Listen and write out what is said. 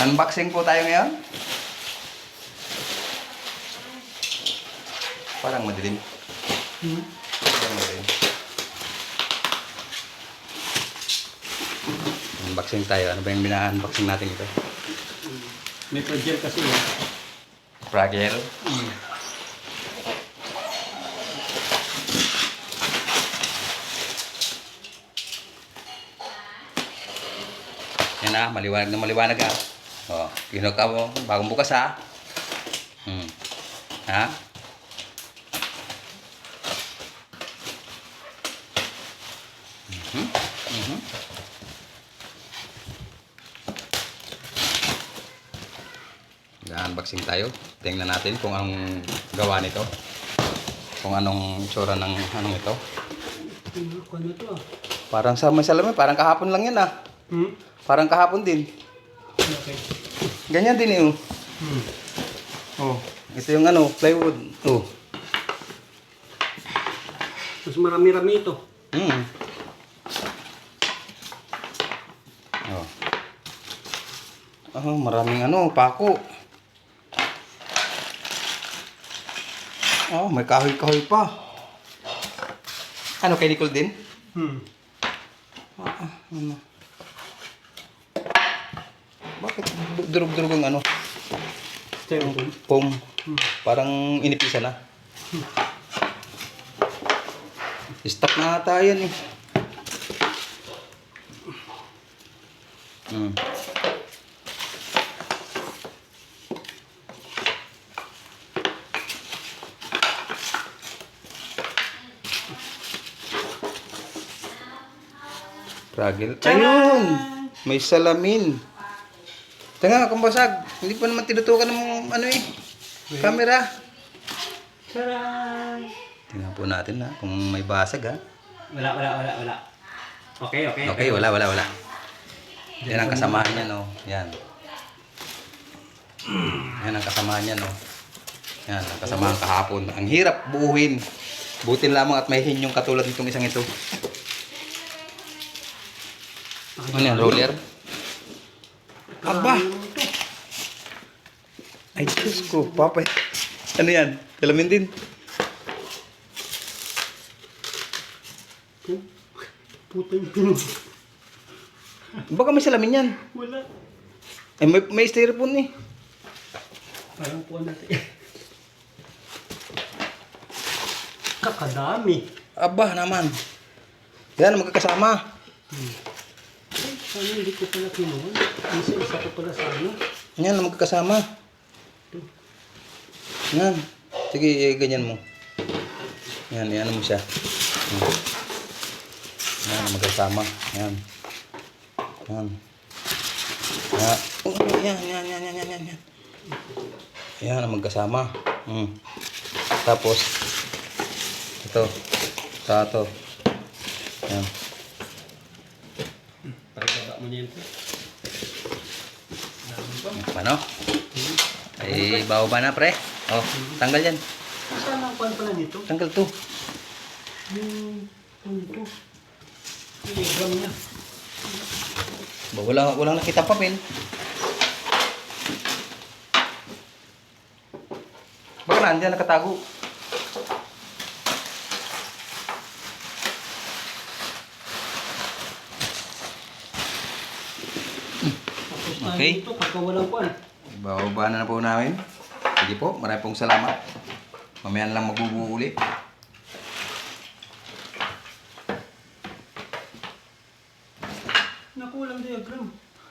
Unboxing po tayo ngayon. Parang madilim. Hmm? Parang madilim. Unboxing tayo. Ano ba yung bina-unboxing natin ito? May project kasi eh. Fragile. Hmm. Yan na, maliwanag na maliwanag ah. Oh, kinuha ka mo, bagong bukas ha. Hmm. Ha? Mhm. Mhm. unboxing tayo. Tingnan natin kung anong gawa nito. Kung anong tsura ng anong ito. Parang sa may salamin, parang kahapon lang yan ah. Hmm? Parang kahapon din. Okay. Ganyan din oh. Hmm. Oh, ito yung ano, plywood. Oh. Mas marami-rami ito. Mm. Oh. Oh, maraming ano, pako. Oh, may kahoy-kahoy pa. Ano, kay Nicole din? Hmm. Ah, ah, ano? Bakit du- durug-durug ang ano? Ito yung Foam. Hmm. Parang inipisa na. Stock na ata yan eh. Hmm. Fragile. Ayun! May salamin. Tanga, kung basag. Hindi pa naman tinutukan ng ano eh. Camera. Taray! Tingnan po natin ha, kung may basag ha. Wala, wala, wala, wala. Okay, okay. Okay, wala, wala, wala. Yan ang kasamahan niya, no? Yan. Yan ang kasamahan niya, no? Yan, ang kasamahan kahapon. Ang hirap buuhin. Butin lamang at may hinyong katulad nitong isang ito. Ano yan, roller? Aba! Ay, Diyos ko, papa. Ano yan? Dalamin din. Puta yun. Baka may salamin yan. Wala. Eh, may, may styrofoam eh. Parang kuha natin. Kakadami. Aba naman. Yan, magkakasama. Ay, hindi ko pala kinuha. Isa, isa ko pala sa ano. Yan, magkakasama. Yan. Sige, eh, ganyan mo. Yan, yan mo siya. Yan. Yan, magkasama. Yan. Yan. Yan. Oh, yan, yan, yan, yan, yan, yan, yan. Yan, magkasama. Hmm. Tapos, ito. Sa ito. Yan. Mo niyan. Ano? Ay, bawa ba na, pre? Oh, tanggal yan. Saan ang kuha pala nito? Tanggal to. Yung, ano ito? Telegram niya. Ba, wala, walang nakita papel. Baka nandiyan nakatago. Okay. dito, kapag walang kuha. Bababa na na po namin. Sige po, marami pong salamat. Mamaya na lang magbubuo uli. Naku, walang diagram.